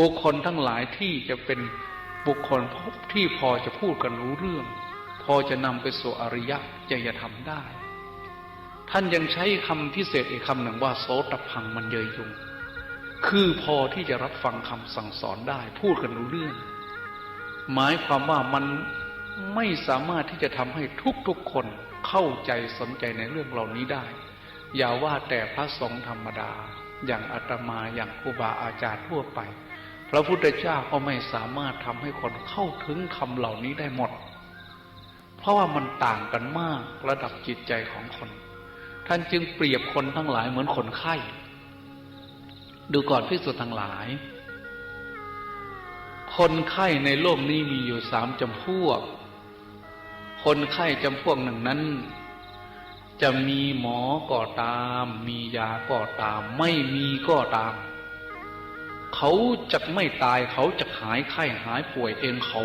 บุคคลทั้งหลายที่จะเป็นบุคคลที่พอจะพูดกันรู้เรื่อง พอจะนำไปสู่อริยะจยธรรมได้ ท่านยังใช้คำพิเศษอีกคำหนึ่งว่าโสตพังมันเยยยุงคือพอที่จะรับฟังคำสั่งสอนได้ พูดกันรู้เรื่อง หมายความว่ามันไม่สามารถที่จะทำให้ทุกๆคนเข้าใจสนใจในเรื่องเหล่านี้ได้ อย่าว่าแต่พระสงฆ์ธรรมดา อย่างอาตมาอย่างครูบาอาจารย์ทั่วไป พระพุทธเจ้าก็ไม่สามารถทำให้คนเข้าถึงคำเหล่านี้ได้หมด เพราะว่ามันต่างกันมากระดับจิตใจของคน ท่านจึงเปรียบคนทั้งหลายเหมือนคนไข้ ดูก่อนพิสุทธ์ทั้งหลาย คนไข้ในโลกนี้มีอยู่สามจำพวก คนไข้จำพวกหนึ่งนั้นจะมีหมอก็ตาม มียาก็ตาม ไม่มีก็ตาม เขาจะไม่ตายเขาจะหายไข้หายป่วยเองเขา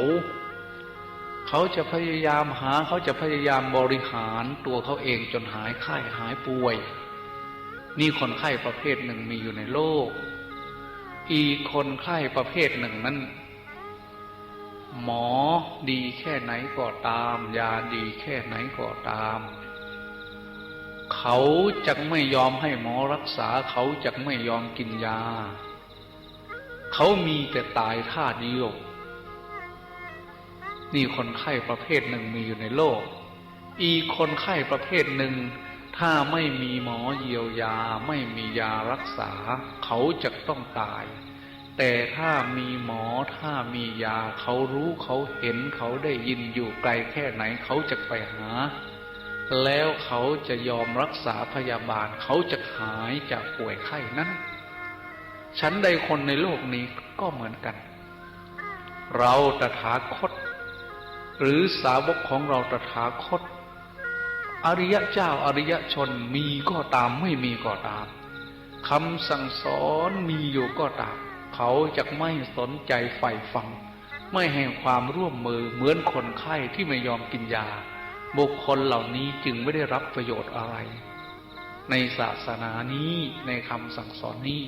เขาจะพยายามหา เขาจะพยายามบริหารตัวเขาเองจนหายไข้หายป่วย นี่คนไข้ประเภทหนึ่งมีอยู่ในโลก อีกคนไข้ประเภทหนึ่งนั้นหมอดีแค่ไหนก็ตาม ยาดีแค่ไหนก็ตาม เขาจะไม่ยอมให้หมอรักษา เขาจะไม่ยอมกินยา เขามีแต่ตายท่าเดียวนี่คนไข้ประเภทหนึ่งมีอยู่ในโลก อีกคนไข้ประเภทหนึ่ง ถ้าไม่มีหมอเยียวยาไม่มียารักษา เขาจะต้องตาย แต่ถ้ามีหมอถ้ามียาเขารู้เขาเห็นเขาได้ยินอยู่ไกลแค่ไหนเขาจะไปหา แล้วเขาจะยอมรักษาพยาบาลเขาจะหายจากป่วยไข้นั้น ฉันใดคนในโลกนี้ก็เหมือนกัน เราตถาคต หรือสาวกของเราตถาคต อริยะเจ้าอริยชนมีก็ตามไม่มีก็ตามคำสั่งสอนมีอยู่ก็ตาม เขาจะไม่สนใจใฝ่ฟัง ไม่ให้ความร่วมมือเหมือนคนไข้ที่ไม่ยอมกินยา บุคคลเหล่านี้จึงไม่ได้รับประโยชน์อะไร ในศาสนานี้ในคำสั่งสอนนี้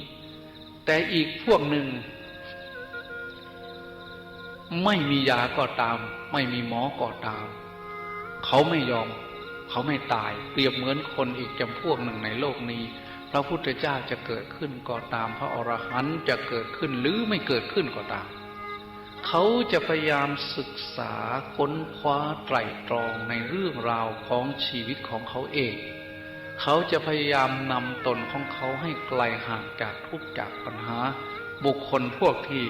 แต่อีกพวกหนึ่ง ไม่มียาก็ตาม ไม่มีหมอก็ตาม เขาไม่ยอม เขาไม่ตาย เปรียบเหมือนคนอีกจำพวกหนึ่งในโลกนี้ พระพุทธเจ้าจะเกิดขึ้นก็ตาม พระอรหันต์จะเกิดขึ้นหรือไม่เกิดขึ้นก็ตาม เขาจะพยายามศึกษาค้นคว้าไตรตรองในเรื่องราวของชีวิตของเขาเอง เขาจะพยายามนำตนของเขาให้ไกลห่างจากทุกข์จากปัญหา บุคคลพวกที่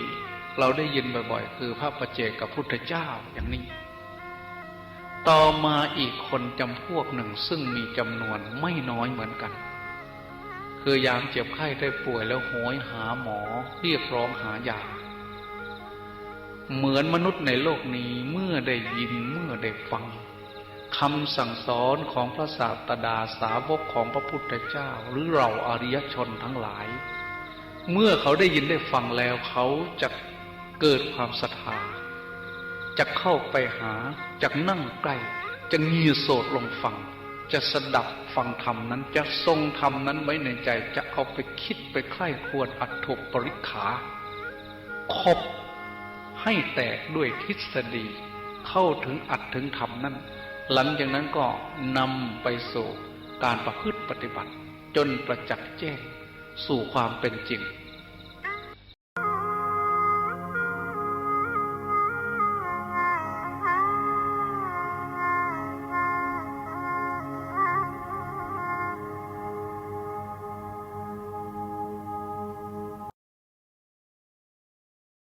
เราได้ยินบ่อยๆ คือพระประเจกกับพุทธเจ้าอย่างนี้ ต่อมาอีกคนจำพวกหนึ่งซึ่งมีจำนวนไม่น้อยเหมือนกัน คือยามเจ็บไข้ได้ป่วยแล้วโหยหาหมอเรียกร้องหายาเหมือนมนุษย์ในโลกนี้เมื่อได้ยินเมื่อได้ฟัง คำสั่งสอนของพระศาสดาสาวกของพระพุทธเจ้า หรือเราอริยชนทั้งหลาย เมื่อเขาได้ยินได้ฟังแล้วเขาจะเกิดความศรัทธาจะเข้าไปหาจะนั่งใกล้ จะเงียโสดลงฟัง จะสดับฟังธรรมนั้น จะทรงธรรมนั้นไว้ในใจ จะเอาไปคิดไปใคร่ควรอัตถกปริขา คบให้แตกด้วยทฤษฎี เข้าถึงอัตถึงธรรมนั้น หลังจากนั้นก็นำไปสู่การประพฤติปฏิบัติ จนประจักษ์แจ้งสู่ความเป็นจริง